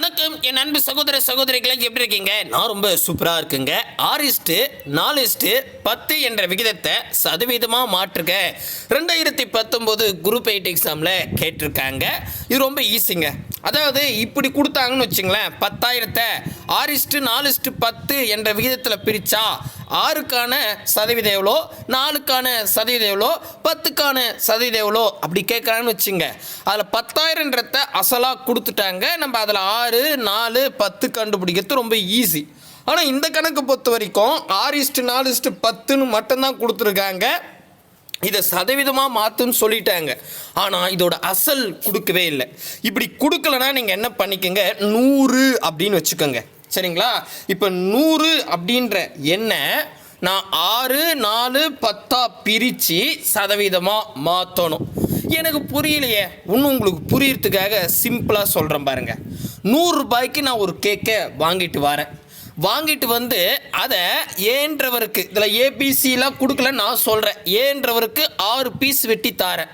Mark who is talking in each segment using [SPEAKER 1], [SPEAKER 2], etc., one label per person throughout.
[SPEAKER 1] வணக்கம் என் அன்பு சகோதர சகோதரிகளை எப்படி இருக்கீங்க? நான் ரொம்ப சூப்பராக இருக்குங்க. ஆறிஸ்ட்டு நாலிஸ்ட்டு பத்து என்ற விகிதத்தை சதவீதமாக மாற்றுக்க ரெண்டாயிரத்தி பத்தொம்போது குரூப் எயிட் எக்ஸாமில் கேட்டிருக்காங்க. இது ரொம்ப ஈஸிங்க. அதாவது இப்படி கொடுத்தாங்கன்னு வச்சுங்களேன் பத்தாயிரத்தை ஆறிஸ்ட்டு நாலிஸ்ட்டு பத்து என்ற விகிதத்தில் பிரித்தா ஆறுக்கான சதவீதம் எவ்வளோ? நாலுக்கான சதவீதம் எவ்வளோ? பத்துக்கான சதவீதம் எவ்வளோ? அப்படி கேட்குறாங்கன்னு வச்சுங்க. அதில் பத்தாயிரன்றத அசலாக கொடுத்துட்டாங்க. நம்ம அதில் ஆறு ஆறு நாலு பத்து கண்டுபிடிக்கிறது ரொம்ப ஈஸி ஆனால் இந்த கணக்கு பொறுத்த வரைக்கும் ஆறு இஸ்ட்டு நாலு இஸ்ட்டு பத்துன்னு மட்டும்தான் கொடுத்துருக்காங்க. இதை சதவீதமாக மாற்றுன்னு சொல்லிட்டாங்க. ஆனால் இதோட அசல் கொடுக்கவே இல்லை. இப்படி கொடுக்கலனா நீங்கள் என்ன பண்ணிக்கோங்க? நூறு அப்படின்னு வச்சுக்கோங்க. சரிங்களா? இப்போ நூறு அப்படின்ற எண்ணை நான் ஆறு நாலு பத்தா பிரித்து சதவீதமாக மாற்றணும் எனக்கு புரியலையே. இன்னும் உங்களுக்கு புரியறதுக்காக சிம்பிளாக சொல்கிறேன் பாருங்கள் நூறுரூபாய்க்கு நான் ஒரு கேக்கை வாங்கிட்டு வரேன். வாங்கிட்டு வந்து அதை ஏன்றவருக்கு இதில் ஏபிசிலாம் கொடுக்கல நான் சொல்கிறேன் ஏன்றவருக்கு ஆறு பீஸ் வெட்டி தாரேன்.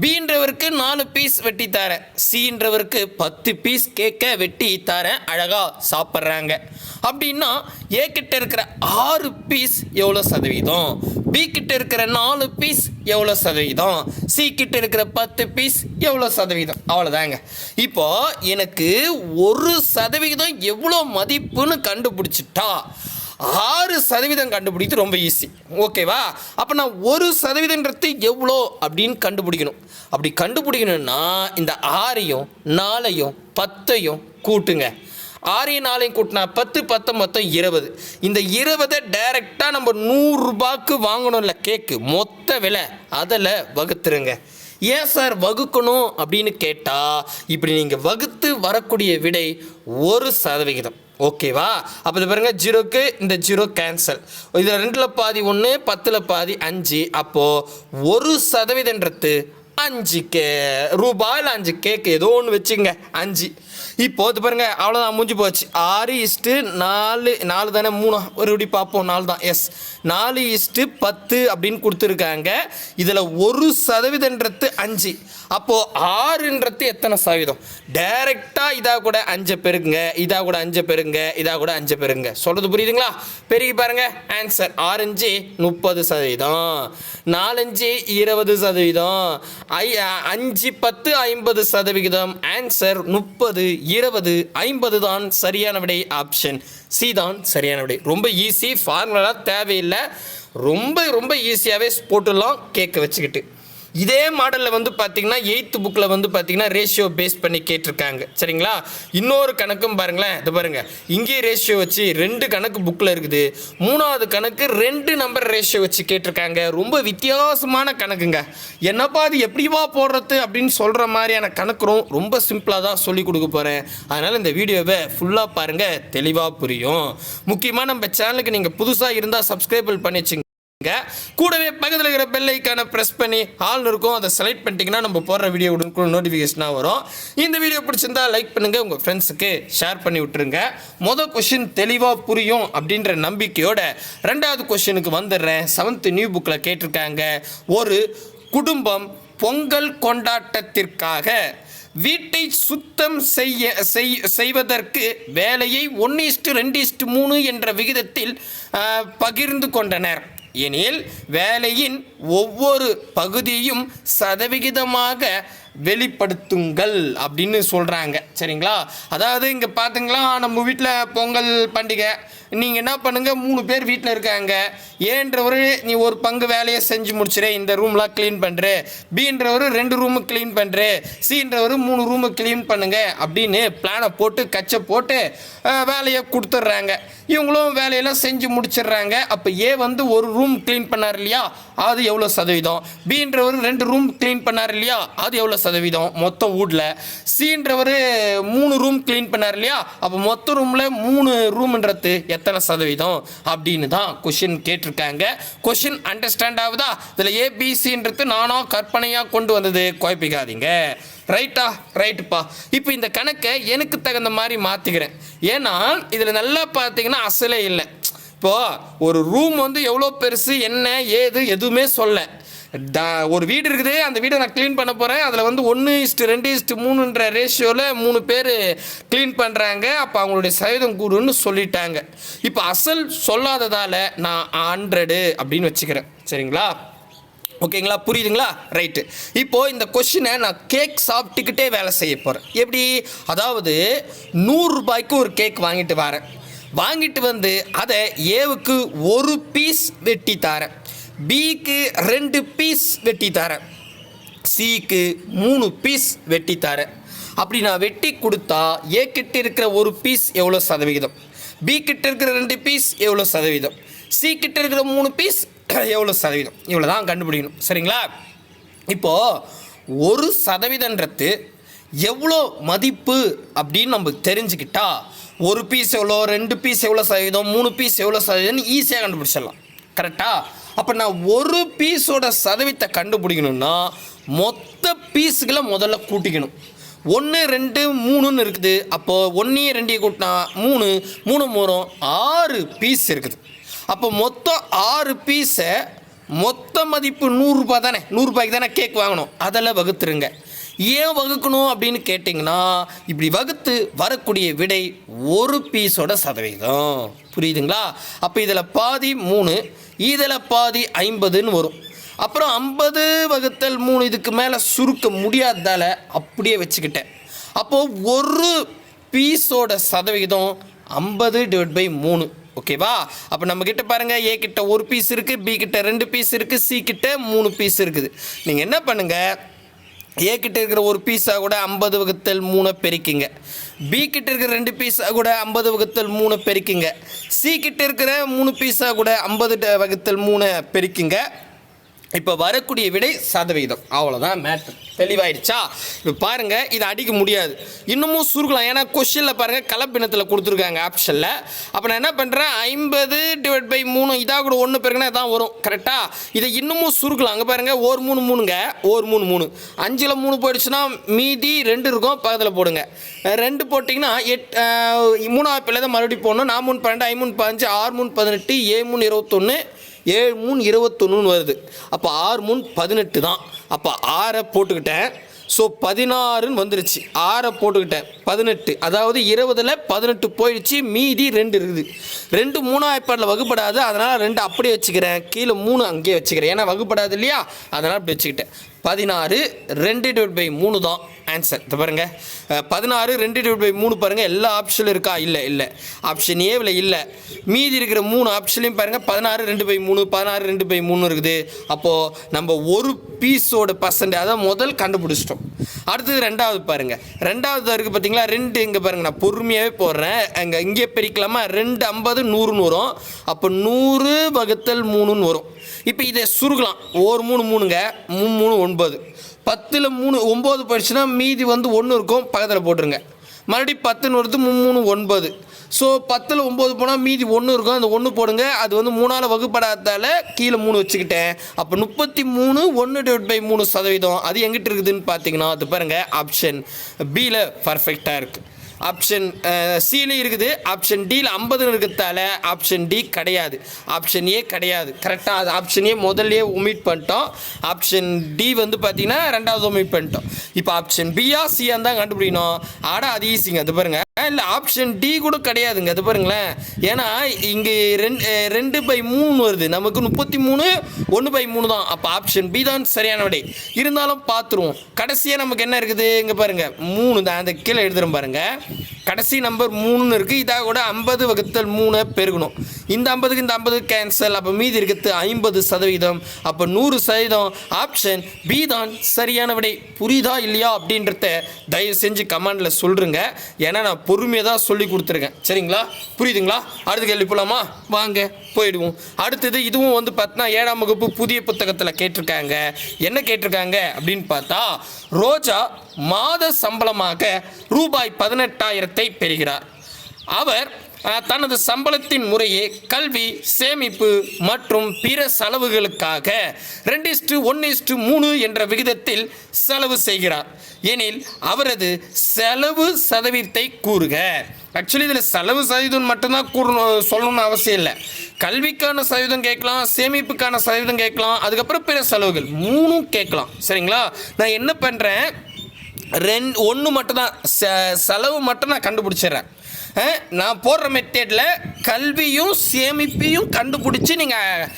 [SPEAKER 1] பீன்றவருக்கு நாலு பீஸ் வெட்டி தரேன். சீன்றவருக்கு பத்து பீஸ் கேக்கை வெட்டி தரேன். அழகாக சாப்பிட்றாங்க. அப்படின்னா ஏ கிட்ட இருக்கிற ஆறு பீஸ் எவ்வளோ சதவீதம்? பி கிட்ட இருக்கிற நாலு பீஸ் எவ்வளோ சதவீதம்? சி கிட்ட இருக்கிற பத்து பீஸ் எவ்வளோ சதவீதம்? அவ்வளோதாங்க இப்போ எனக்கு ஒரு சதவீதம் எவ்வளோ மதிப்புன்னு கண்டுபிடிச்சிட்டா ஆறு சதவீதம் கண்டுபிடிக்கிறது ரொம்ப ஈஸி ஓகேவா? அப்போ நான் ஒரு சதவீதன்றது எவ்வளோ அப்படின்னு கண்டுபிடிக்கணும். அப்படி கண்டுபிடிக்கணும்னா இந்த ஆறையும் நாலையும் பத்தையும் கூட்டுங்க. ஆறையும் நாளையும் கூட்டினா பத்து பத்து மொத்தம் இருபது. இந்த இருபதை டைரெக்டாக நம்ம நூறுரூபாக்கு வாங்கணும்ல கேக்கு மொத்த விலை அதில் வகுத்துருங்க. ஏன் சார் வகுக்கணும் அப்படின்னு கேட்டால் இப்படி நீங்கள் வகுத்து வரக்கூடிய விடை ஒரு சதவிகிதம். ஓகேவா அப்போ இது பாருங்கள் ஜீரோக்கு இந்த ஜீரோ கேன்சல் இதில் ரெண்டில் பாதி ஒன்று பத்தில் பாதி அஞ்சு. அப்போது ஒரு சதவீதன்றது அஞ்சு கே ரூபாயில் அஞ்சு கேக்கு ஏதோ ஒன்று வச்சுங்க அஞ்சு. இப்போ இது பாருங்க அவ்வளோதான் முடிஞ்சு போச்சு. ஆறு இஸ்ட்டு நாலு நாலு தானே மூணு. ஒரு இப்படி பார்ப்போம் நாலு தான். எஸ் நாலு இஸ்ட்டு பத்து அப்படின்னு கொடுத்துருக்காங்க. இதில் ஒரு சதவீதன்றது அஞ்சு. அப்போது ஆறுன்றது எத்தனை சதவீதம்? டைரெக்டாக இதாக கூட அஞ்சை பெருங்க இதாக கூட அஞ்சை பெருங்க இதாக கூட அஞ்சை பெருங்க சொல்கிறது புரியுதுங்களா? பெருகி பாருங்க ஆன்சர் ஆரஞ்சு முப்பது சதவீதம். நாலஞ்சு இருபது சதவீதம். ஐ அஞ்சு பத்து ஐம்பது சதவிகிதம். ஆன்சர் முப்பது இருபது ஐம்பது தான் சரியான விடை ஆப்ஷன் சி தான் சரியான விடை. ரொம்ப ஈஸி ஃபார்முலா தேவையில்லை. ரொம்ப ரொம்ப ஈஸியாகவே போட்டுடலாம் கேட்க வச்சுக்கிட்டு. இதே மாடலில் வந்து பார்த்தீங்கன்னா எயித்து புக்கில் வந்து பார்த்தீங்கன்னா ரேஷியோ பேஸ் பண்ணி கேட்டிருக்காங்க. சரிங்களா? இன்னொரு கணக்கும் பாருங்களேன். இது பாருங்கள் இங்கே ரேஷியோ வச்சு ரெண்டு கணக்கு புக்கில் இருக்குது. மூணாவது கணக்கு ரெண்டு நம்பர் ரேஷியோ வச்சு கேட்டிருக்காங்க. ரொம்ப வித்தியாசமான கணக்குங்க. என்னப்பா அது எப்படிவா போடுறது அப்படின்னு சொல்கிற மாதிரியான கணக்கும் ரொம்ப சிம்பிளாக தான் சொல்லி கொடுக்க போகிறேன் அதனால் இந்த வீடியோவை ஃபுல்லாக பாருங்கள் தெளிவாக புரியும். முக்கியமாக நம்ம சேனலுக்கு நீங்கள் புதுசாக இருந்தால் சப்ஸ்கிரைபிள் பண்ணி வச்சுங்க. கூடவே பக்கத்தில் இருக்கிற பெல்லைக்கான ப்ரெஸ் பண்ணி ஆல் இருக்கும் அதை செலக்ட் பண்ணிட்டீங்கன்னா நம்ம போடுற வீடியோ உடனுக்குள்ள நோட்டிஃபிகேஷனாக வரும். இந்த வீடியோ பிடிச்சிருந்தா லைக் பண்ணுங்க உங்கள் ஃப்ரெண்ட்ஸுக்கு ஷேர் பண்ணி விட்டுருங்க. மொதல் கொஷின் தெளிவாக புரியும் அப்படின்ற நம்பிக்கையோட ரெண்டாவது கொஷினுக்கு வந்துடுறேன். செவன்த் நியூ புக்கில் கேட்டிருக்காங்க. ஒரு குடும்பம் பொங்கல் கொண்டாட்டத்திற்காக வீட்டை சுத்தம் செய்ய செய் செய்வதற்கு வேலையை ஒன்று இஸ்டு ரெண்டு இஸ்டு மூணு என்ற விகிதத்தில் பகிர்ந்து கொண்டனர். எனில் வேலையின் ஒவ்வொரு பகுதியும் சதவிகிதமாக வெளிப்படுத்துங்கள் அப்படின்னு சொல்கிறாங்க சரிங்களா? அதாவது இங்கே பார்த்துங்களா நம்ம வீட்டில் பொங்கல் பண்டிகை. நீங்கள் என்ன பண்ணுங்கள் மூணு பேர் வீட்டில் இருக்காங்க. ஏன்றவர் நீ ஒரு பங்கு வேலையை செஞ்சு முடிச்சிரு இந்த ரூம்லாம் க்ளீன் பண்ணுற பீன்றவர் ரெண்டு ரூமு க்ளீன் பண்ணுற சீன்றவர் மூணு ரூமு க்ளீன் பண்ணுங்க அப்படின்னு பிளானை போட்டு கச்சை போட்டு வேலையை கொடுத்துட்றாங்க. இவங்களும் வேலையெல்லாம் செஞ்சு முடிச்சிடுறாங்க. அப்போ ஏ வந்து ஒரு ரூம் க்ளீன் பண்ணார் இல்லையா? அது எவ்வளோ சதவீதம்? பின்றவர் ரெண்டு ரூம் க்ளீன் பண்ணார் இல்லையா? அது எவ்வளோ சதவீதம்? மொத்த வீட்டில் சீன்றவர் மூணு ரூம் க்ளீன் பண்ணார் இல்லையா? அப்போ மொத்த ரூமில் மூணு ரூம்ன்றது எத்தனை சதவீதம்? அப்படின்னு தான் கொஷின் கேட்டிருக்காங்க. கொஷின் அண்டர்ஸ்டாண்ட் ஆகுதா? இதில் ஏபிசின்றது நானாக கற்பனையாக கொண்டு வந்தது? குழப்பிக்காதீங்க. ரைட்டா ரைட்டுப்பா இப்போ இந்த கணக்கை எனக்கு தகுந்த மாதிரி மாற்றிக்கிறேன் ஏன்னா இதில் நல்லா பார்த்தீங்கன்னா அசலே இல்லை. இப்போது ஒரு ரூம் வந்து எவ்வளோ பெருசு என்ன ஏது எதுவுமே சொல்ல. ட- ஒரு வீடு இருக்குது அந்த வீடை நான் க்ளீன் பண்ண போகிறேன் அதில் வந்து ஒன்று இஸ்ட்டு ரெண்டு இஸ்ட்டு மூணுன்ற ரேஷியோவில் மூணு பேர் க்ளீன் பண்ணுறாங்க அப்போ அவங்களுடைய சதவீதம் கூடுன்னு சொல்லிட்டாங்க. இப்போ அசல் சொல்லாததால் நான் ஹண்ட்ரடு அப்படின்னு வச்சுக்கிறேன். சரிங்களா? ஓகேங்களா? புரியுதுங்களா? ரைட்டு இப்போது இந்த கொஷினை நான் கேக் சாப்பிட்டுக்கிட்டே வேலை செய்ய போகிறேன் எப்படி? அதாவது நூறு ரூபாய்க்கு ஒரு கேக் வாங்கிட்டு வரேன். வாங்கிட்டு வந்து அதை ஏவுக்கு ஒரு பீஸ் வெட்டி தரேன். பிக்கு ரெண்டு பீஸ் வெட்டி தரேன். சிக்கு மூணு பீஸ் வெட்டி தரேன். அப்படி நான் வெட்டி கொடுத்தா ஏ கிட்ட இருக்கிற ஒரு பீஸ் எவ்வளோ சதவிகிதம்? பி கிட்ட இருக்கிற ரெண்டு பீஸ் எவ்வளோ சதவீதம் சி கிட்ட இருக்கிற மூணு பீஸ் எவ்வளோ சதவீதம்? இவ்வளோ தான் கண்டுபிடிக்கணும். சரிங்களா? இப்போது ஒரு சதவீதன்றது எவ்வளோ மதிப்பு அப்படின்னு நம்ம தெரிஞ்சுக்கிட்டா ஒரு பீஸ் எவ்வளோ ரெண்டு பீஸ் எவ்வளோ சதவீதம் மூணு பீஸ் எவ்வளோ சதவீதம்னு ஈஸியாக கண்டுபிடிச்சிடலாம். கரெக்டாக அப்போ நான் ஒரு பீஸோட சதவீதத்தை கண்டுபிடிக்கணும்னா மொத்த பீஸுகளை முதல்ல கூட்டிக்கணும். ஒன்று ரெண்டு மூணுன்னு இருக்குது. அப்போது ஒன்றையும் ரெண்டையும் கூட்டினா மூணு மூணு மூணு ஆறு பீஸ் இருக்குது. அப்போ மொத்தம் ஆறு பீஸை மொத்த மதிப்பு நூறுரூபா தானே? நூறுரூபாய்க்கு தானே கேக் வாங்கணும். அதில் வகுத்துருங்க. ஏன் வகுக்கணும் அப்படின்னு கேட்டிங்கன்னா இப்படி வகுத்து வரக்கூடிய விடை ஒரு பீஸோட சதவீதம். புரியுதுங்களா? அப்போ இதில் பாதி மூணு இதில் பாதி ஐம்பதுன்னு வரும். அப்புறம் ஐம்பது வகுத்தல் மூணு இதுக்கு மேலே சுருக்க முடியாததால் அப்படியே வச்சுக்கிட்டேன். அப்போது ஒரு பீஸோட சதவிகிதம் ஐம்பது டிவைட் பை மூணு. ஓகேவா அப்போ நம்ம கிட்ட பாருங்க ஏ கிட்ட ஒரு பீஸ் இருக்குது பி கிட்ட ரெண்டு பீஸ் இருக்குது சி கிட்ட மூணு பீஸ் இருக்குது. நீங்கள் என்ன பண்ணுங்கள் ஏ கிட்ட இருக்கிற ஒரு பீஸாக கூட ஐம்பது வகுத்தல் மூணை பெருக்கிங்க. பி கிட்ட இருக்கிற ரெண்டு பீஸாக கூட ஐம்பது வகுத்தல் மூணு பெருக்கிங்க. சி கிட்ட இருக்கிற மூணு பீஸாக கூட ஐம்பது வகுத்தல் மூணு பெருக்கிங்க. இப்போ வரக்கூடிய விடை சதவீதம் அவ்வளோதான் மேட்ரு தெளிவாயிடுச்சா? இப்போ பாருங்கள் இதை அடிக்க முடியாது. இன்னமும் சுருக்கலாம். ஏன்னா கொஷினில் பாருங்கள் கலப்பினத்தில் கொடுத்துருக்காங்க ஆப்ஷனில் அப்போ நான் என்ன பண்ணுறேன் ஐம்பது டிவைட் பை மூணு இதாக கூட ஒன்று பிறகுனா இதான் வரும். கரெக்டாக இதை இன்னமும் சுருக்கலாம். அங்கே பாருங்கள் ஒரு மூணு மூணுங்க. ஒரு மூணு மூணு. அஞ்சில் மூணு போயிடுச்சுன்னா மீதி ரெண்டு இருக்கும். பக்கத்தில் போடுங்க. ரெண்டு போட்டிங்கன்னா எட் மூணாவது பிள்ளை தான் மறுபடியும் போடணும். நான் மூணு பன்னெண்டு ஐ மூணு பதினஞ்சு ஆறு மூணு பதினெட்டு ஏ மூணு இருபத்தொன்று ஏழு மூணு இருபத்தொன்னுன்னு வருது. அப்போ ஆறு மூணு பதினெட்டு தான். அப்போ ஆறை போட்டுக்கிட்டேன். ஸோ பதினாறுன்னு வந்துருச்சு. ஆறை போட்டுக்கிட்டேன். பதினெட்டு. அதாவது இருபதில் பதினெட்டு போயிடுச்சு. மீதி ரெண்டு இருக்குது. ரெண்டு மூணாயிரப்பாடில் வகுப்படாது. அதனால் ரெண்டு அப்படியே வச்சுக்கிறேன். கீழே மூணு அங்கேயே வச்சுக்கிறேன். ஏன்னா வகுப்படாது இல்லையா? அதனால் அப்படி வச்சுக்கிட்டேன். பதினாறு ரெண்டு டிவைட் பை மூணு தான் ஆன்சர் இது பாருங்கள் பதினாறு ரெண்டு டிவைட் பை மூணு பாருங்கள் எல்லா ஆப்ஷனும் இருக்கா? இல்லை இல்லை. ஆப்ஷன் ஏவில் இல்லை. மீதி இருக்கிற மூணு ஆப்ஷன்லையும் பாருங்கள் பதினாறு ரெண்டு பை மூணு பதினாறு ரெண்டு பை மூணு இருக்குது. அப்போது நம்ம ஒரு பீஸோட பர்சன்ட் அதை முதல் கண்டுபிடிச்சிட்டோம். அடுத்தது ரெண்டாவது பாருங்கள் ரெண்டாவது இருக்குது பார்த்தீங்களா ரெண்டு இங்கே பாருங்கள் நான் பொறுமையாகவே போடுறேன். அங்கே இங்கே பிரிக்கலாமா? ரெண்டு ஐம்பது நூறுன்னு வரும். அப்போ நூறு வகுத்தல் மூணுன்னு வரும். இப்போ இதை சுருக்கலாம். ஒரு மூணு மூணுங்க. மூணு மூணு ஒன்பது. பத்தில் மூணு ஒம்பது போயிடுச்சுன்னா மீதி வந்து ஒன்று இருக்கும். பக்கத்தில் போட்டுருங்க. மறுபடியும் பத்துன்னு வருது மூணு மூணு ஒன்பது. ஸோ பத்தில் ஒம்பது போனால் மீதி ஒன்று இருக்கும். அந்த ஒன்று போடுங்க. அது வந்து மூணால் வகுப்படாததால் கீழே மூணு வச்சுக்கிட்டேன். அப்போ முப்பத்தி மூணு ஒன்று டிவைட் பை மூணு சதவீதம். அது எங்கிட்ட இருக்குதுன்னு பார்த்தீங்கன்னா அது பாருங்கள் ஆப்ஷன் பியில் பர்ஃபெக்டாக இருக்குது ஆப்ஷன் சிலையும் uh, இருக்குது. ஆப்ஷன் டியில் ஐம்பதுன்னு இருக்கிறதால ஆப்ஷன் டி கிடையாது. ஆப்ஷன் ஏ கிடையாது. கரெக்டாக அது ஆப்ஷன் ஏ ஒமிட் பண்ணிட்டோம். ஆப்ஷன் டி வந்து பார்த்தீங்கன்னா ரெண்டாவது ஒமிட் பண்ணிட்டோம். இப்போ ஆப்ஷன் பியா சியா தான் கண்டுபிடிக்கணும். ஆடா அது ஈஸிங்க அது பாருங்க. இல்லை ஆப்ஷன் டி கூட கிடையாதுங்க. அது பாருங்களேன். ஏன்னா இங்கே ரெண்டு ரெண்டு பை மூணு வருது. நமக்கு முப்பத்தி மூணு ஒன்று பை மூணு தான். அப்போ ஆப்ஷன் பி தான் சரியான விடை. இருந்தாலும் பார்த்துருவோம் கடைசியாக நமக்கு என்ன இருக்குது? இங்கே பாருங்கள் மூணு தான். அந்த கீழே எழுதுறோம் பாருங்கள் கடைசி நம்பர் மூணுன்னு இருக்குது இதாக கூட ஐம்பது வகுத்தல் மூணை பெருகணும். இந்த ஐம்பதுக்கு இந்த ஐம்பது கேன்சல் அப்போ மீதி இருக்கிறது ஐம்பது சதவீதம். அப்போ நூறு சதவீதம். ஆப்ஷன் பி தான் சரியான விடை. புரியுதா இல்லையா அப்படின்றத தயவு செஞ்சு கமெண்டில் சொல்கிறேங்க ஏன்னா நான் பொறுமையாக தான் சொல்லி கொடுத்துருக்கேன். சரிங்களா? புரியுதுங்களா? அடுத்த கேள்வி போகலாமா வாங்க போயிடுவோம். அடுத்தது இதுவும் வந்து பார்த்தா ஏழாம் வகுப்பு புதிய புத்தகத்தில் கேட்டிருக்காங்க. என்ன கேட்டிருக்காங்க அப்படின்னு பார்த்தா ரோஜா மாத சம்பளமாக ரூபாய் பதினெட்டாயிரத்தை பெறுகிறார். அவர் தனது சம்பளத்தின் முறையே கல்வி சேமிப்பு மற்றும் பிற செலவுகளுக்காக ரெண்டு இஸ்டு ஒன்று இஸ்டு மூணு என்ற விகிதத்தில் செலவு செய்கிறார். எனில் அவரது செலவு சதவீதத்தை கூறுக. ஆக்சுவலி இதில் செலவு சதவீதம் மட்டும்தான் கூறணும் சொல்லணும்னு அவசியம் இல்லை. கல்விக்கான சதவீதம் கேட்கலாம் சேமிப்புக்கான சதவீதம் கேட்கலாம் அதுக்கப்புறம் பிற செலவுகள் மூணும் கேட்கலாம். சரிங்களா? நான் என்ன பண்ணுறேன் ரெண்டு ஒன்று மட்டும்தான் செ- செலவு மட்டும் நான் கண்டுபிடிச்சிடுறேன். நான் போடுற மெத்தேடில் கல்வியும் சேமிப்பையும் கண்டுபிடிச்சி நீங்கள்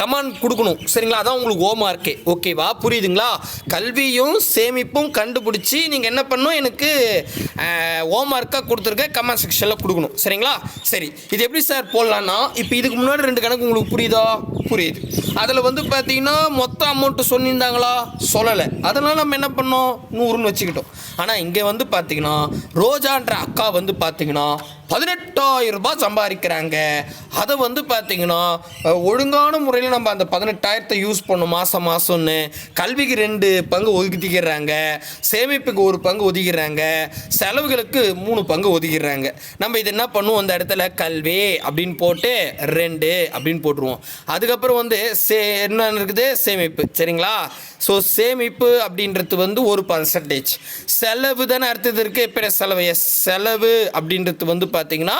[SPEAKER 1] கமாண்ட் கொடுக்கணும். சரிங்களா? அதான் உங்களுக்கு ஓமா இருக்கே ஓகேவா புரியுதுங்களா? கல்வியும் சேமிப்பும் கண்டுபிடிச்சி நீங்கள் என்ன பண்ணணும்? எனக்கு ஹோம்ஒர்க்காக கொடுத்துருக்க கமெண்ட் செக்ஷனில் கொடுக்கணும். சரிங்களா? சரி. இது எப்படி சார் போடலான்னா இப்போ இதுக்கு முன்னாடி ரெண்டு கணக்கு உங்களுக்கு புரியுதா? புரியுது. அதில் வந்து பார்த்தீங்கன்னா மொத்த அமௌண்ட்டு சொல்லியிருந்தாங்களா? சொல்லலை. அதனால் நம்ம என்ன பண்ணோம்? நூறுன்னு வச்சுக்கிட்டோம். ஆனால் இங்கே வந்து பார்த்தீங்கன்னா ரோஜான்ற அக்கா வந்து பார்த்தீங்கன்னா பதினெட்டாயிரம் ரூபாய் சம்பாதிக்கிறாங்க. அதை வந்து பார்த்தீங்கன்னா ஒழுங்கான முறையில் நம்ம அந்த பதினெட்டாயிரத்தை யூஸ் பண்ணணும் மாதம் மாதம்னு கல்விக்கு ரெண்டு பங்கு ஒதுக்கிக்கிறாங்க. சேமிப்புக்கு ஒரு பங்கு ஒதுக்கிறாங்க செலவுகளுக்கு மூணு பங்கு ஒதுக்கிடுறாங்க நம்ம இது என்ன பண்ணுவோம்? அந்த இடத்துல கல்வி அப்படின்னு போட்டு ரெண்டு அப்படின்னு போட்டுருவோம். அதுக்கப்புறம் வந்து சே என்ன இருக்குது? சேமிப்பு. சரிங்களா? ஸோ சேமிப்பு அப்படின்றது வந்து ஒரு பர்சன்டேஜ் செலவு தானே அடுத்தது இருக்குது பிற செலவு செலவு அப்படின்றது வந்து பார்த்தீங்கன்னா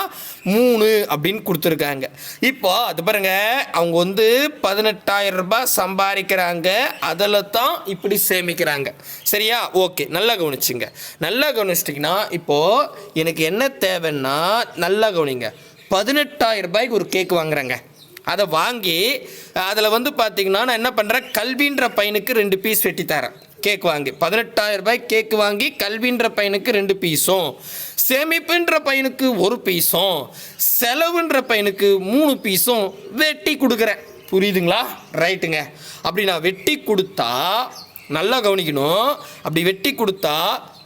[SPEAKER 1] மூணு அப்படின்னு கொடுத்துருக்காங்க. இப்போ அது பாருங்க அவங்க வந்து பதினெட்டாயிரம் ரூபாய் சம்பாதிக்கிறாங்க. அதில் தான் இப்படி சேமிக்கிறாங்க. சரியா? ஓகே நல்லா கவனிச்சுங்க. நல்லா கவனிச்சிட்டிங்கன்னா இப்போது எனக்கு என்ன தேவைன்னா நல்லா கவனிங்க. பதினெட்டாயிரம் ரூபாய்க்கு ஒரு கேக் வாங்குறாங்க. அதை வாங்கி அதில் வந்து பார்த்தீங்கன்னா நான் என்ன பண்ணுறேன் கல்வின்ற பையனுக்கு ரெண்டு பீஸ் வெட்டி தரேன் கேக் வாங்கி பதினெட்டாயிரம் ரூபாய் கேக் வாங்கி கல்வின்ற பையனுக்கு ரெண்டு பீஸும் சேமிப்புன்ற பையனுக்கு ஒரு பீஸும் செலவுன்ற பையனுக்கு மூணு பீஸும் வெட்டி கொடுக்குறேன். புரியுதுங்களா? ரைட்டுங்க. அப்படி நான் வெட்டி கொடுத்தா நல்லா கவனிக்கணும். அப்படி வெட்டி கொடுத்தா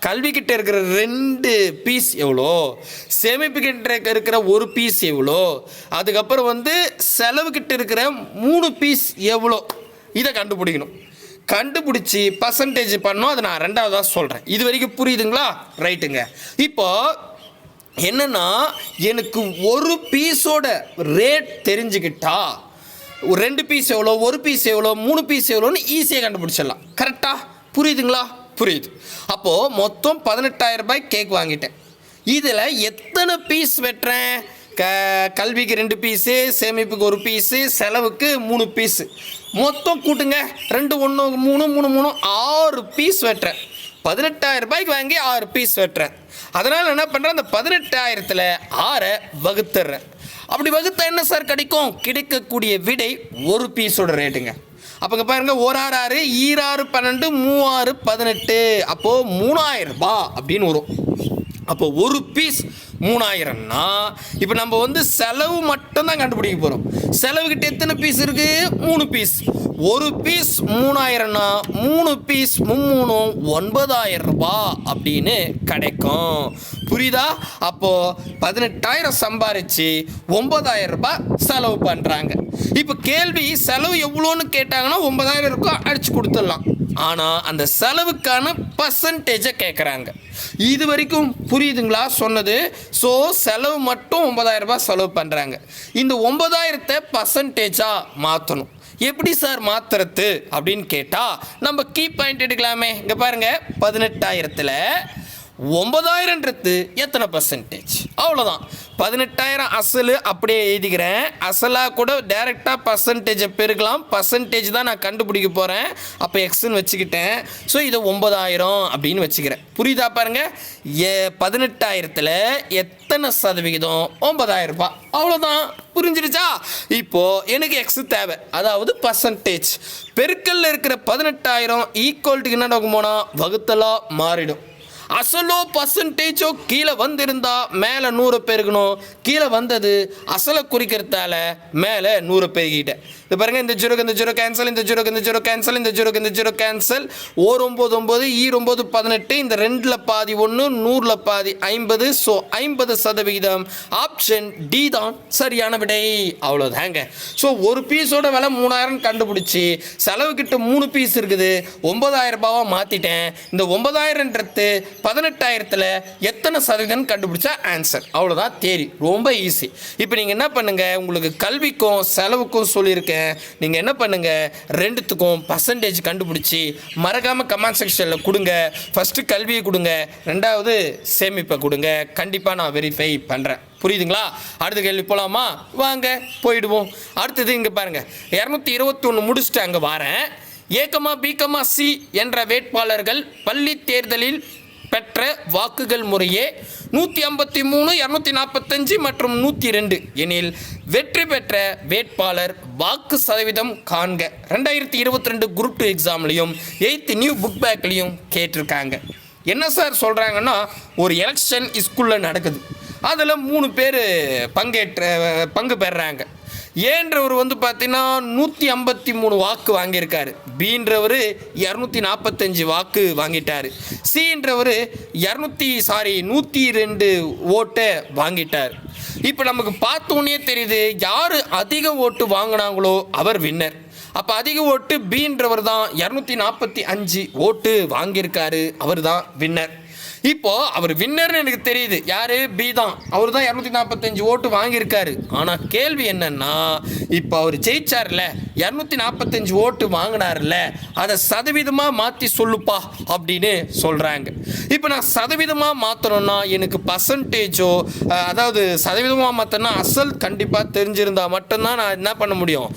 [SPEAKER 1] கல்விக்கிட்ட இருக்கிற ரெண்டு பீஸ் எவ்வளோ? சேமிப்புக்கிட்ட இருக்கிற ஒரு பீஸ் எவ்வளோ? அதுக்கப்புறம் வந்து செலவுக்கிட்ட இருக்கிற மூணு பீஸ் எவ்வளோ? இதை கண்டுபிடிக்கணும். கண்டுபிடிச்சி பர்சன்டேஜ் பண்ணோம். அதை நான் ரெண்டாவதாக சொல்கிறேன் இது வரைக்கும் புரியுதுங்களா? ரைட்டுங்க இப்போ என்னன்னா எனக்கு ஒரு பீஸோட ரேட் தெரிஞ்சுக்கிட்டா ஒரு ரெண்டு பீஸ் எவ்வளோ ஒரு பீஸ் எவ்வளோ மூணு பீஸ் எவ்வளோன்னு ஈஸியாக கண்டுபிடிச்சிடலாம். கரெக்டாக புரியுதுங்களா? புரியுது. அப்போது மொத்தம் பதினெட்டாயிரம் ரூபாய் கேக் வாங்கிட்டேன். இதில் எத்தனை பீஸ் வெட்டுறேன்? க கல்விக்கு ரெண்டு பீஸு சேமிப்புக்கு ஒரு பீஸு செலவுக்கு மூணு பீஸு. மொத்தம் கூட்டுங்க. ரெண்டு ஒன்று மூணு மூணு மூணு ஆறு பீஸ் வெட்டுறேன் பதினெட்டாயிரம் ரூபாய்க்கு வாங்கி ஆறு பீஸ் வெட்டுறேன் அதனால் என்ன பண்ணுறேன் அந்த பதினெட்டாயிரத்தில் ஆறை வகுத்துடுறேன் அப்படி வகுத்தா என்ன சார் கிடைக்கும்? கிடைக்கக்கூடிய விடை ஒரு பீஸோட ரேட்டுங்க. அப்போங்க பாருங்க ஒரு ஆறு ஆறு ஈராறு பன்னெண்டு மூவாறு பதினெட்டு. அப்போது மூணாயிரம் ரூபாய் அப்படின்னு வரும். அப்போ ஒரு பீஸ் மூணாயிரம்னா இப்போ நம்ம வந்து செலவு மட்டும்தான் கண்டுபிடிக்க போகிறோம் செலவுக்கிட்ட எத்தனை பீஸ் இருக்குது மூணு பீஸ் ஒரு பீஸ் மூணாயிரம்னா மூணு பீஸ் மும்மூணும் ஒன்பதாயிரம் ரூபாய் அப்படின்னு கிடைக்கும். புரியுதா? அப்போது பதினெட்டாயிரம் சம்பாரித்து ஒன்பதாயிரம் ரூபாய் செலவு பண்ணுறாங்க இப்போ கேள்வி செலவு எவ்வளோன்னு கேட்டாங்கன்னா ஒன்பதாயிரம் இருக்கும் அடித்து கொடுத்துடலாம். ஆனால் அந்த செலவுக்கான பர்சன்டேஜை கேட்குறாங்க இது வரைக்கும் புரியுதுங்களா? சொன்னது. ஸோ செலவு மட்டும் ஒன்பதாயிரம் ரூபாய் செலவு பண்ணுறாங்க இந்த ஒன்பதாயிரத்தை பர்சன்டேஜாக மாற்றணும் எப்படி சார் மாற்றுறது அப்படின்னு கேட்டால் நம்ம கீ பாயிண்ட் எடுக்கலாமே. இங்கே பாருங்கள் பதினெட்டாயிரத்தில் ஒன்பதாயிரன்றது எத்தனை பர்சன்டேஜ் அவ்வளோதான் பதினெட்டாயிரம் அசல் அப்படியே எழுதிக்கிறேன். அசலாக கூட டைரெக்டாக பர்சன்டேஜை பெருக்கலாம். பர்சன்டேஜ் தான் நான் கண்டுபிடிக்க போகிறேன் அப்போ எக்ஸ்ன்னு வச்சுக்கிட்டேன். ஸோ இதை ஒம்பதாயிரம் அப்படின்னு வச்சுக்கிறேன். புரியுதா பாருங்கள் ஏ பதினெட்டாயிரத்தில் எத்தனை சதவிகிதம்? ஒம்பதாயிரம் ரூபாய் அவ்வளோதான் புரிஞ்சிடுச்சா? இப்போ எனக்கு எக்ஸ் தேவை. அதாவது பர்சன்டேஜ் பெருக்கல்ல இருக்கிற பதினெட்டாயிரம் ஈக்குவல்ட்டுக்கு என்ன போனால் வகுத்தலாக மாறிடும். அசலோ பர்சன்டேஜோ கீழே வந்திருந்தா மேலே நூறு பெருகணும் கீழே வந்தது அசலை குறிக்கிறதால மேலே நூறு பெருகிட்டேன் இது பாருங்க இந்த ஜீரோக்கு இந்த ஜீரோ கேன்சல் இந்த ஜீரோக்கு இந்த ஜீரோ கேன்சல் இந்த ஜீரோக்கு இந்த ஜீரோ கேன்சல் ஓர் ஒம்பது ஒம்பது ஈர் ஒம்பது பதினெட்டு இந்த ரெண்டில் பாதி ஒன்று நூறில் பாதி ஐம்பது. ஸோ ஐம்பது சதவிகிதம் ஆப்ஷன் டி தான் சரியான விடை. அவ்வளோதாங்க ஸோ ஒரு பீஸோட விலை மூணாயிரம் கண்டுபிடிச்சி செலவு கிட்ட மூணு பீஸ் இருக்குது. ஒன்பதாயிரம் ரூபாவாக மாற்றிட்டேன் இந்த ஒன்பதாயிரன்றது பதினெட்டாயிரத்தில் எத்தனை சதவீதம் கண்டுபிடிச்சா ஆன்சர் அவ்வளோதான் தேரி ரொம்ப ஈஸி இப்போ நீங்கள் என்ன பண்ணுங்கள் உங்களுக்கு கல்விக்கும் செலவுக்கும் சொல்லியிருக்கேன். நீங்கள் என்ன பண்ணுங்கள் ரெண்டுத்துக்கும் பர்சன்டேஜ் கண்டுபிடிச்சி மறக்காமல் கமெண்ட் செக்ஷனில் கொடுங்க. ஃபஸ்ட்டு கல்வியை கொடுங்க. ரெண்டாவது சேமிப்பை கொடுங்க. கண்டிப்பாக நான் வெரிஃபை பண்ணுறேன் புரியுதுங்களா? அடுத்த கேள்வி போகலாமா வாங்க போயிடுவோம். அடுத்தது இங்கே பாருங்கள் இரநூத்தி இருபத்தொன்று முடிச்சுட்டு அங்கே வரேன். ஏக்கமா பிகமா சி என்ற வேட்பாளர்கள் பள்ளி தேர்தலில் பெற்ற வாக்குகள் முறையே நூற்றி ஐம்பத்தி மூணு இரநூத்தி நாற்பத்தஞ்சு மற்றும் நூற்றி ரெண்டு எனில் வெற்றி பெற்ற வேட்பாளர் வாக்கு சதவீதம் காண்க. ரெண்டாயிரத்தி இருபத்தி ரெண்டு குரூப் டூ எக்ஸாம்லையும் எயித்து நியூ புக் பேக்லேயும் கேட்டிருக்காங்க. என்ன சார் சொல்கிறாங்கன்னா ஒரு எலெக்ஷன் ஸ்கூலில் நடக்குது. அதில் மூணு பேர் பங்கேற்ற பங்கு பெறுறாங்க ஏன்றவர் வந்து பார்த்தீங்கன்னா நூற்றி ஐம்பத்தி மூணு வாக்கு வாங்கியிருக்காரு. பின்றவர் இரநூத்தி நாற்பத்தஞ்சு வாக்கு வாங்கிட்டார். சின்றவர் இரநூத்தி சாரி நூற்றி ரெண்டு ஓட்டை வாங்கிட்டார். இப்போ நமக்கு பார்த்தோன்னே தெரியுது யார் அதிக ஓட்டு வாங்கினாங்களோ அவர் வின்னர் அப்போ அதிக ஓட்டு பின்றவர் தான் இரநூத்தி நாற்பத்தி அஞ்சு ஓட்டு வாங்கியிருக்காரு அவர் தான் வின்னர் இப்போ அவர் வின்னர்னு எனக்கு தெரியுது. யாரு? பி தான். அவர் தான் இரநூத்தி நாற்பத்தஞ்சு ஓட்டு வாங்கியிருக்காரு. ஆனால் கேள்வி என்னன்னா இப்போ அவர் ஜெயிச்சார்ல இரநூத்தி நாற்பத்தஞ்சு ஓட்டு வாங்கினார்ல அதை சதவீதமாக மாற்றி சொல்லுப்பா அப்படின்னு சொல்கிறாங்க இப்போ நான் சதவீதமாக மாற்றணும்னா எனக்கு பர்சன்டேஜோ அதாவது சதவீதமாக மாற்றணும்னா அசல் கண்டிப்பாக தெரிஞ்சிருந்தா மட்டும்தான் நான் என்ன பண்ண முடியும்?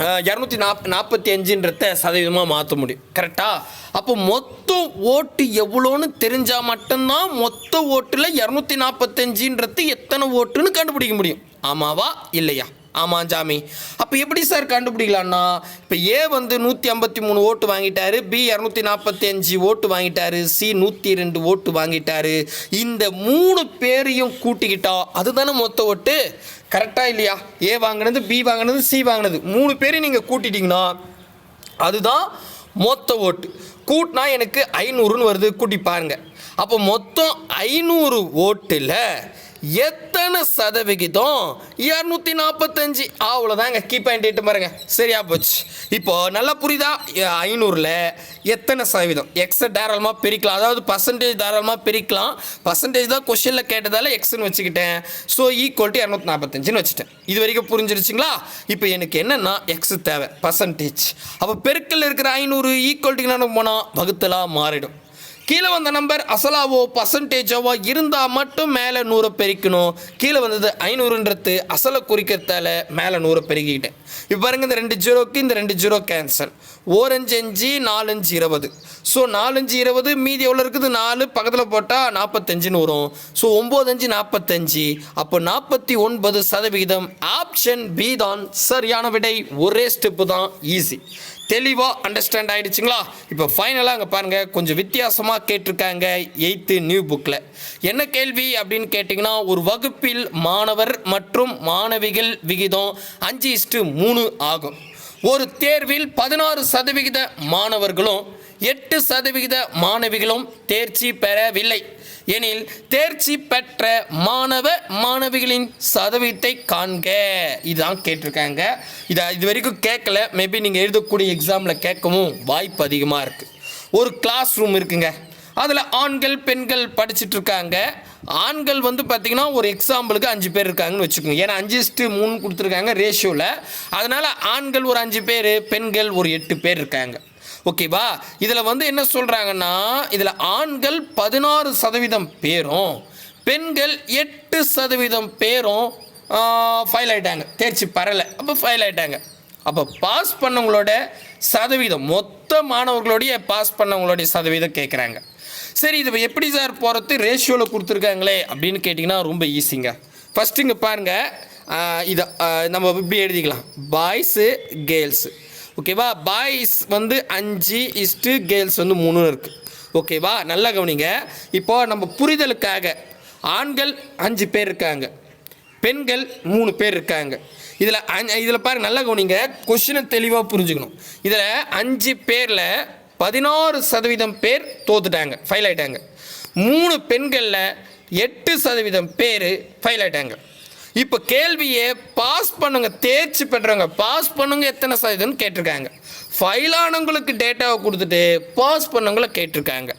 [SPEAKER 1] இரநூத்தி நாப் நாற்பத்தி அஞ்சுன்றத சதவீதமாக மாற்ற முடியும் கரெக்டா அப்போ மொத்த ஓட்டு எவ்வளோன்னு தெரிஞ்சால் மட்டும்தான் மொத்த ஓட்டில் இரநூத்தி நாற்பத்தஞ்சுன்றது எத்தனை ஓட்டுன்னு கண்டுபிடிக்க முடியும். ஆமாவா? இல்லையா? ஆமாம் ஜாமி. அப்போ எப்படி சார் கண்டுபிடிக்கலான்னா இப்போ ஏ வந்து நூற்றி ஐம்பத்தி மூணு ஓட்டு வாங்கிட்டாரு பி இரநூத்தி நாற்பத்தி அஞ்சு ஓட்டு வாங்கிட்டாரு சி நூற்றி ரெண்டு ஓட்டு வாங்கிட்டாரு. இந்த மூணு பேரையும் கூட்டிக்கிட்டா அதுதானே மொத்த ஓட்டு? கரெக்டாக இல்லையா? ஏ வாங்கினது பி வாங்கினது சி வாங்கினது. மூணு பேரையும் நீங்கள் கூட்டிட்டிங்கன்னா அதுதான் மொத்த ஓட்டு. கூட்டினா எனக்கு ஐநூறுன்னு வருது. கூட்டி பாருங்கள் அப்போ மொத்தம் ஐநூறு ஓட்டில் எத்தனை சதவிகிதம்? இரநூத்தி நாற்பத்தஞ்சு அவ்வளோதாங்க கீ பாயிண்ட் பாருங்க. சரியா போச்சு. இப்போ நல்லா புரியுதா? ஐநூறில் எத்தனை சதவீதம் எக்ஸை தாராளமாக பிரிக்கலாம். அதாவது பர்சன்டேஜ் தாராளமாக பிரிக்கலாம். பர்சன்டேஜ் தான் கொஷனில் கேட்டதால எக்ஸ்னு வச்சுக்கிட்டேன். ஸோ ஈக்குவல் டு இரநூத்தி நாற்பத்தஞ்சுன்னு வச்சுட்டேன். இது வரைக்கும் புரிஞ்சிருச்சுங்களா? இப்போ எனக்கு என்னென்னா எக்ஸு தேவை. பர்சன்டேஜ் அப்போ பெருக்கல் இருக்கிற ஐநூறு ஈக்குவல் டு போனால் வகுத்தலாக மாறிடும். கீழே வந்த நம்பர் அசலாவோ பர்சன்டேஜாவோ இருந்தால் மட்டும் மேலே நூறை பெருக்கணும். கீழே வந்தது ஐநூறுன்றது அசலை குறிக்கிறதால மேலே நூறை பெருக்கிக்கிட்டேன். இப்போ பாருங்க இந்த ரெண்டு ஜீரோக்கு இந்த ரெண்டு ஜீரோ கேன்சல் ஓரஞ்சு அஞ்சு நாலஞ்சு இருபது. ஸோ நாலஞ்சு இருபது மீதி எவ்வளோ இருக்குது? நாலு. பக்கத்தில் போட்டால் நாற்பத்தஞ்சுன்னு வரும். ஸோ ஒம்பது அஞ்சு நாற்பத்தஞ்சு அப்போ நாற்பத்தி ஒன்பது சதவிகிதம். ஆப்ஷன் பி தான் சரியான விடை. ஒரே ஸ்டெப்பு தான் ஈஸி தெளிவாக அண்டர்ஸ்டாண்ட் ஆகிடுச்சிங்களா இப்போ ஃபைனலாக அங்கே பாருங்கள் கொஞ்சம் வித்தியாசமாக கேட்டிருக்காங்க எயித்து நியூ புக்கில் என்ன கேள்வி அப்படின்னு கேட்டிங்கன்னா ஒரு வகுப்பில் மாணவர் மற்றும் மாணவிகள் விகிதம் அஞ்சு இஸ்டு மூணு ஆகும். ஒரு தேர்வில் பதினாறு சதவிகித மாணவர்களும் எட்டு சதவிகித மாணவிகளும் தேர்ச்சி பெறவில்லை. எனில் தேர்ச்சி பெற்ற மாணவ மாணவிகளின் சதவீதத்தை காண்க. இதுதான் கேட்டிருக்காங்க. இதை இது வரைக்கும் கேட்கல. மேபி நீங்கள் எழுதக்கூடிய எக்ஸாமில் கேட்கவும் வாய்ப்பு அதிகமாக இருக்குது ஒரு கிளாஸ் ரூம் இருக்குங்க. அதில் ஆண்கள் பெண்கள் படிச்சுட்டு இருக்காங்க. ஆண்கள் வந்து பார்த்திங்கன்னா ஒரு எக்ஸாம்பிளுக்கு அஞ்சு பேர் இருக்காங்கன்னு வச்சுக்கோங்க. ஏன்னா அஞ்சு இஸ்ட்டு மூணு கொடுத்துருக்காங்க ரேஷியோவில் அதனால் ஆண்கள் ஒரு அஞ்சு பேர் பெண்கள் ஒரு எட்டு பேர் இருக்காங்க. ஓகேவா இதில் வந்து என்ன சொல்கிறாங்கன்னா இதில் ஆண்கள் பதினாறு சதவீதம் பேரும் பெண்கள் எட்டு சதவீதம் பேரும் ஃபைல் ஆகிட்டாங்க தேர்ச்சி பரலை அப்போ ஃபைல் ஆகிட்டாங்க அப்போ பாஸ் பண்ணவங்களோட சதவீதம் மொத்த மாணவர்களுடைய பாஸ் பண்ணவங்களுடைய சதவீதம் கேட்குறாங்க சரி இது எப்படி சார் போகிறது ரேஷியோவில் கொடுத்துருக்காங்களே அப்படின்னு கேட்டிங்கன்னா ரொம்ப ஈஸிங்க ஃபஸ்ட்டு இங்கே பாருங்கள் இதை நம்ம இப்படி எழுதிக்கலாம். பாய்ஸு கேர்ள்ஸு ஓகேவா பாய்ஸ் வந்து அஞ்சு இஸ்ட்டு கேர்ள்ஸ் வந்து மூணு இருக்குது ஓகேவா நல்லா கவனிங்க. இப்போ நம்ம புரிதலுக்காக ஆண்கள் அஞ்சு பேர் இருக்காங்க. பெண்கள் மூணு பேர் இருக்காங்க. இதில் இதில் பாருங்க நல்லா கவனிங்க. கொஷினை தெளிவாக புரிஞ்சுக்கணும். இதில் அஞ்சு பேரில் பதினாறு சதவீதம் பேர் தோத்துட்டாங்க ஃபைல் ஆகிட்டாங்க மூணு பெண்களில் எட்டு சதவீதம் பேர் ஃபைல் ஆகிட்டாங்க இப்போ கேள்வியே பாஸ் பண்ணுங்க தேர்ச்சி பெற்றவங்க. பாஸ் பண்ணுங்க எத்தனை சதவீதம்னு கேட்டிருக்காங்க. ஃபைல் ஆனவங்களுக்கு டேட்டாவை கொடுத்துட்டு பாஸ் பண்ணவங்கள கேட்டிருக்காங்க.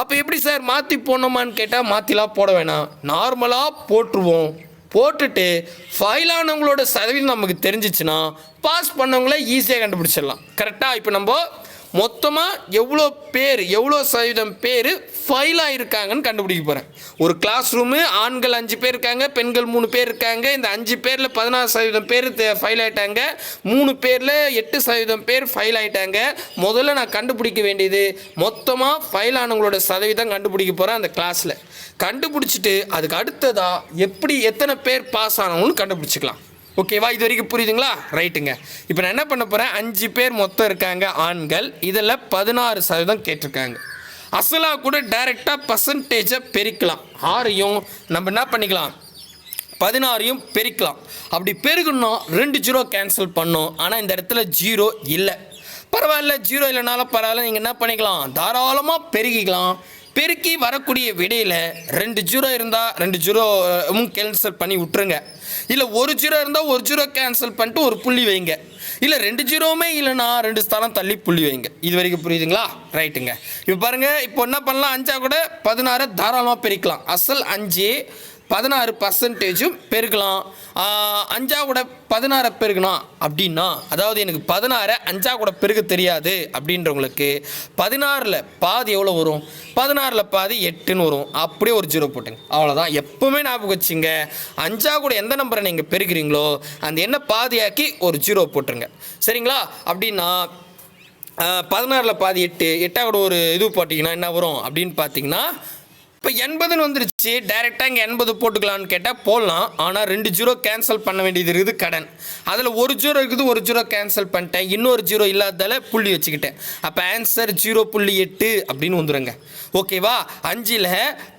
[SPEAKER 1] அப்போ எப்படி சார் மாற்றி போடணுமான்னு கேட்டால் மாற்றிலாம் போட வேணாம். நார்மலாக போட்டுருவோம். போட்டுட்டு ஃபைல் ஆனவங்களோட சதவீதம் நமக்கு தெரிஞ்சிச்சுன்னா பாஸ் பண்ணவங்கள ஈஸியாக கண்டுபிடிச்சிடலாம். கரெக்டாக இப்போ நம்ம மொத்தமாக எவ்வளோ பேர் எவ்வளோ சதவீதம் பேர் ஃபைலாக இருக்காங்கன்னு கண்டுபிடிக்க போகிறேன் ஒரு கிளாஸ் ரூமு ஆண்கள் அஞ்சு பேர் இருக்காங்க பெண்கள் மூணு பேர் இருக்காங்க இந்த அஞ்சு பேரில் பதினாறு சதவீதம் பேர் ஃபைல் ஆகிட்டாங்க மூணு பேரில் எட்டு சதவீதம் பேர் ஃபைல் ஆகிட்டாங்க முதல்ல நான் கண்டுபிடிக்க வேண்டியது மொத்தமாக ஃபைல் ஆனவங்களோட சதவீதம் கண்டுபிடிக்க போகிறேன் அந்த கிளாஸில் கண்டுபிடிச்சிட்டு அதுக்கு அடுத்ததாக எப்படி எத்தனை பேர் பாஸ் ஆனவங்கன்னு கண்டுபிடிச்சிக்கலாம். ஓகேவா இது வரைக்கும் புரியுதுங்களா? ரைட்டுங்க இப்போ நான் என்ன பண்ண போகிறேன் அஞ்சு பேர் மொத்தம் இருக்காங்க ஆண்கள். இதில் பதினாறு சதவீதம் கேட்டிருக்காங்க. அசலாக கூட டைரெக்டாக பர்சன்டேஜை பெருக்கலாம். ஆறையும் நம்ம என்ன பண்ணிக்கலாம்? பதினாறையும் பெருக்கலாம். அப்படி பெருகணும் ரெண்டு ஜீரோ கேன்சல் பண்ணோம். ஆனால் இந்த இடத்துல ஜீரோ இல்லை. பரவாயில்ல ஜீரோ இல்லைனாலும் பரவாயில்ல. நீங்கள் என்ன பண்ணிக்கலாம்? தாராளமாக பெருகிக்கலாம். பெருக்கி வரக்கூடிய விடையில் ரெண்டு ஜீரோ இருந்தால் ரெண்டு ஜீரோவும் கேன்சல் பண்ணி விட்டுருங்க. இல்லை ஒரு ஜீரோ இருந்தால் ஒரு ஜீரோ கேன்சல் பண்ணிட்டு ஒரு புள்ளி வைங்க. இல்லை ரெண்டு ஜீரோவுமே இல்லைனா ரெண்டு ஸ்தானம் தள்ளி புள்ளி வைங்க. இது வரைக்கும் புரியுதுங்களா? ரைட்டுங்க. இப்போ பாருங்கள் இப்போ என்ன பண்ணலாம்? அஞ்சா கூட பதினாறு தாராளமாக பிரிக்கலாம். அசல் அஞ்சு பதினாறு பர்சன்டேஜும் பெருக்கலாம். அஞ்சா கூட பதினாறை பெருகுனா அப்படின்னா அதாவது எனக்கு பதினாறை அஞ்சா கூட பெருக தெரியாது அப்படின்றவங்களுக்கு பதினாறில் பாதி எவ்வளோ வரும்? பதினாறில் பாதி எட்டுன்னு வரும். அப்படியே ஒரு ஜீரோ போட்டுங்க. அவ்வளோதான் எப்போவுமே ஞாபகம் வச்சுங்க. அஞ்சா கூட எந்த நம்பரை நீங்கள் பெருக்கிறீங்களோ அந்த எண்ணை பாதியாக்கி ஒரு ஜீரோ போட்டுருங்க. சரிங்களா? அப்படின்னா பதினாறில் பாதி எட்டு எட்டா கூட ஒரு இது போட்டிங்கன்னா என்ன வரும்? அப்படின்னு பார்த்தீங்கன்னா இப்போ எண்பதுன்னு வந்துருச்சு. டைரெக்டாக இங்கே எண்பது போட்டுக்கலான்னு கேட்டால் போடலாம். ஆனால் ரெண்டு ஜீரோ கேன்சல் பண்ண வேண்டியது இருக்குது கடன். அதில் ஒரு ஜீரோ இருக்குது ஒரு ஜீரோ கேன்சல் பண்ணிட்டேன். இன்னொரு ஜீரோ இல்லாததால் புள்ளி வச்சுக்கிட்டேன். அப்போ ஆன்சர் ஜீரோ புள்ளி எட்டு அப்படின்னு வந்துடுங்க ஓகேவா அஞ்சில்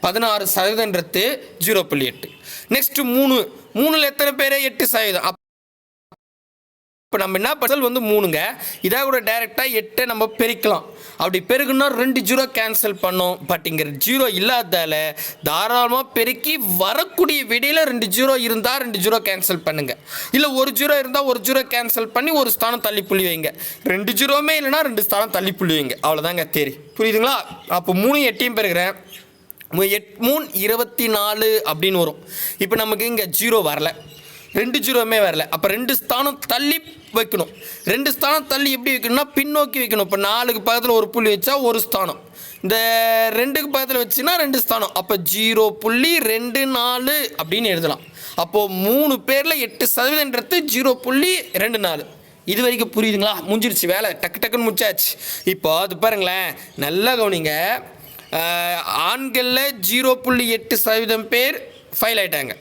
[SPEAKER 1] பதினாறு சதவீதன்றது ஜீரோ புள்ளி எட்டு. நெக்ஸ்ட்டு மூணு. மூணில் எத்தனை பேர்? எட்டு சதவீதம். இப்போ நம்ம என்ன பசல் வந்து மூணுங்க. இதாக கூட டைரெக்டாக எட்டை நம்ம பெருக்கலாம். அப்படி பெருக்குன்னா ரெண்டு ஜீரோ கேன்சல் பண்ணோம். பட் இங்கே ஜீரோ இல்லாததால் தாராளமாக பெருக்கி வரக்கூடிய விடையில் ரெண்டு ஜீரோ இருந்தால் ரெண்டு ஜீரோ கேன்சல் பண்ணுங்கள் இல்லை ஒரு ஜீரோ இருந்தால் ஒரு ஜீரோ கேன்சல் பண்ணி ஒரு ஸ்தானம் தள்ளி புள்ளி வைங்க. ரெண்டு ஜீரோமே இல்லைன்னா ரெண்டு ஸ்தானம் தள்ளி புள்ளி வைங்க. அவ்வளோதாங்க தேரி புரியுதுங்களா? அப்போ மூணு எட்டையும் பெருக்கிறேன் எட் மூணு இருபத்தி நாலு அப்படின்னு வரும். இப்போ நமக்கு இங்கே ஜீரோ வரல. ரெண்டு ஜீரோவுமே வரல. அப்போ ரெண்டு ஸ்தானம் தள்ளி வைக்கணும். ரெண்டு ஸ்தானம் தள்ளி எப்படி வைக்கணும்னா பின்னோக்கி வைக்கணும். இப்போ நாலுக்கு பக்கத்தில் ஒரு புள்ளி வச்சா ஒரு ஸ்தானம். இந்த ரெண்டுக்கு பக்கத்தில் வச்சுன்னா ரெண்டு ஸ்தானம். அப்போ ஜீரோ புள்ளி ரெண்டு நாலு அப்படின்னு எழுதலாம். அப்போது மூணு பேரில் எட்டு சதவீதன்றது ஜீரோ புள்ளி ரெண்டு நாலு. இது வரைக்கும் புரியுதுங்களா? முடிஞ்சிருச்சு வேலை. டக்கு டக்குன்னு முடிச்சாச்சு. இப்போ அது பாருங்களேன். நல்லா கவனிங்க. ஆண்களில் ஜீரோ புள்ளி எட்டு சதவீதம் பேர் ஃபைல் ஆயிட்டாங்க.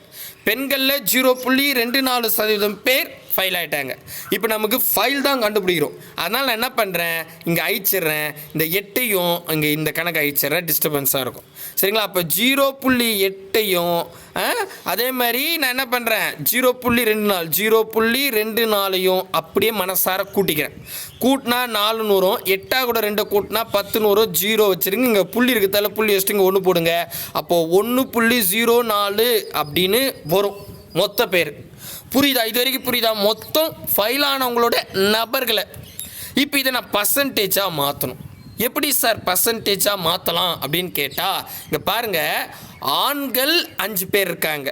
[SPEAKER 1] பெண்களில் ஜீரோ புள்ளி ரெண்டு நாலு சதவீதம் பேர் ஃபைல் ஆயிட்டாங்க. இப்போ நமக்கு ஃபைல் தான் கண்டுபிடிக்கிறோம். அதனால் நான் என்ன பண்ணுறேன் இங்கே அழிச்சிடுறேன். இந்த எட்டையும் இங்கே இந்த கணக்கு அழிச்சிடுறேன். டிஸ்டர்பன்ஸாக இருக்கும். சரிங்களா? அப்போ ஜீரோ புள்ளி எட்டையும் அதே மாதிரி நான் என்ன பண்ணுறேன் ஜீரோ புள்ளி ரெண்டு நாள் ஜீரோ புள்ளி ரெண்டு நாளையும் அப்படியே மனசார கூட்டிக்கிறேன். கூட்டினா நாலு நூறும் எட்டா கூட ரெண்டு கூட்டினா பத்து நூறும் ஜீரோ வச்சுருங்க. இங்கே புள்ளி இருக்கிறதால புள்ளி வச்சுட்டு இங்கே ஒன்று போடுங்க. அப்போது ஒன்று புள்ளி ஜீரோ நாலு அப்படின்னு வரும். மொத்த பேர். புரியுதா? இது வரைக்கும் புரியுதா? மொத்தம் ஃபைல் ஆனவங்களோட நபர்களை இப்போ இதை நான் பர்சன்டேஜாக மாற்றணும் எப்படி சார் பர்சன்டேஜாக மாற்றலாம் அப்படின்னு கேட்டால் இங்கே பாருங்கள் ஆண்கள் அஞ்சு பேர் இருக்காங்க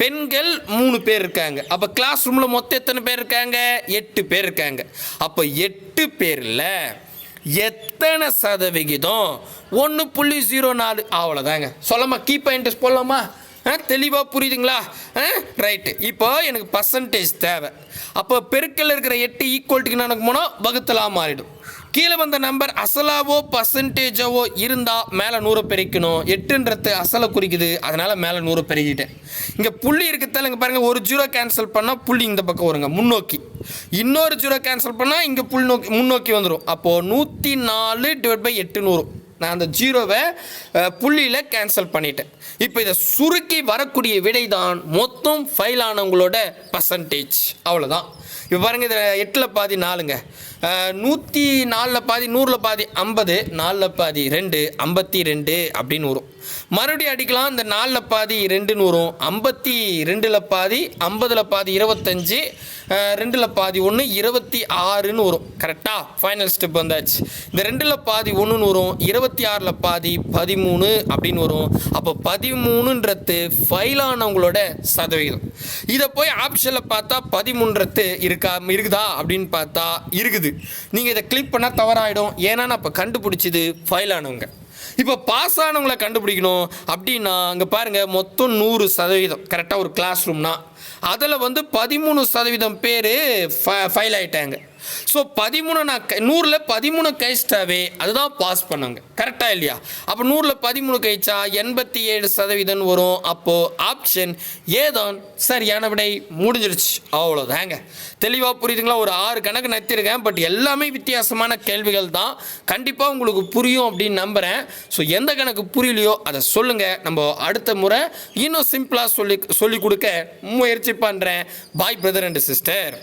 [SPEAKER 1] பெண்கள் மூணு பேர் இருக்காங்க. அப்போ கிளாஸ் ரூமில் மொத்தம் எத்தனை பேர் இருக்காங்க? எட்டு பேர் இருக்காங்க. அப்போ எட்டு பேரில் எத்தனை சதவிகிதம்? ஒன்று புள்ளி ஜீரோ நாலு அவ்வளோதாங்க சொல்லமா கீ பாயிண்ட்ஸ் போடலாமா? தெளிவாக புரியுதுங்களா? ஆ ரைட்டு இப்போ எனக்கு பர்சன்டேஜ் தேவை. அப்போ பெருக்கல் இருக்கிற எட்டு ஈக்குவல்ட்டுக்கு எனக்கு போனால் வகுத்தலாக மாறிடும். கீழே வந்த நம்பர் அசலாவோ பர்சன்டேஜாவோ இருந்தால் மேலே நூறு பெருக்கணும். எட்டுன்றது அசலை குறிக்குது. அதனால் மேலே நூறு பெருகிட்டேன் இங்கே புள்ளி இருக்கிறதால இங்கே பாருங்கள் ஒரு ஜீரோ கேன்சல் பண்ணால் புள்ளி இந்த பக்கம் வருங்க முன்னோக்கி. இன்னொரு ஜீரோ கேன்சல் பண்ணால் இங்கே புல் நோக்கி முன்னோக்கி வந்துடும் அப்போது நூற்றி நாலு டிவைட் பை எட்டு நூறு. நான் அந்த ஜீரோவை புள்ளியில் கேன்சல் பண்ணிட்டேன். இப்போ இதை சுருக்கி வரக்கூடிய விடை தான் மொத்தம் ஃபைல் ஆனவங்களோட பர்சன்டேஜ் அவ்வளோதான் இப்போ பாருங்கள் இதில் எட்டில் பாதி நாலுங்க. நூற்றி நாலில் பாதி நூறில் பாதி ஐம்பது நாலில் பாதி ரெண்டு ஐம்பத்தி ரெண்டு அப்படின்னு வரும். மறுபடியும் அடிக்கலாம் இந்த நாலில் பாதி ரெண்டுன்னு வரும். ஐம்பத்தி ரெண்டில் பாதி ஐம்பதில் பாதி இருபத்தஞ்சி ரெண்டில் பாதி ஒன்று இருபத்தி ஆறுன்னு வரும். கரெக்டாக ஃபைனல் ஸ்டெப் வந்தாச்சு. இந்த ரெண்டில் பாதி ஒன்றுன்னு வரும். இருபத்தி ஆறில் பாதி பதிமூணு அப்படின்னு வரும். அப்போ பதிமூணுன்றது ஃபைலானவங்களோட சதவீதம். இதை போய் ஆப்ஷனில் பார்த்தா பதிமூன்றது இருக்கா இருக்குதா அப்படின்னு பார்த்தா இருக்குது. நீங்கள் இதை கிளிக் பண்ணால் தவறாயிடும். ஏன்னா நான் இப்போ கண்டுபிடிச்சது ஃபைல் ஆனவங்க. இப்போ பாஸ் ஆனவங்களை கண்டுபிடிக்கணும் அப்படின்னா அங்கே பாருங்கள் மொத்தம் நூறு சதவீதம். கரெக்டாக ஒரு கிளாஸ் ரூம்னா அதில் வந்து பதிமூணு சதவீதம் பேர் ஃபைல் ஆயிட்டாங்க. ஸோ பதிமூணு நான் நூறில் பதிமூணு கழிச்சிட்டாவே அதுதான் பாஸ் பண்ணாங்க. கரெக்டாக இல்லையா? அப்போ நூறில் பதிமூணு கழிச்சா எண்பத்தி ஏழு சதவீதம் வரும். அப்போது ஆப்ஷன் ஏதான் சரியான விடை முடிஞ்சிருச்சு. அவ்வளோதாங்க தெளிவாக புரியுதுங்களா? ஒரு ஆறு கணக்கு நடத்தியிருக்கேன் பட் எல்லாமே வித்தியாசமான கேள்விகள் தான். கண்டிப்பாக உங்களுக்கு புரியும் அப்படின்னு நம்புகிறேன் ஸோ எந்த கணக்கு புரியலையோ அதை சொல்லுங்கள் நம்ம அடுத்த முறை இன்னும் சிம்பிளாக சொல்லி சொல்லிக் கொடுக்க முயற்சி பண்ணுறேன் பாய் பிரதர் அண்ட் சிஸ்டர்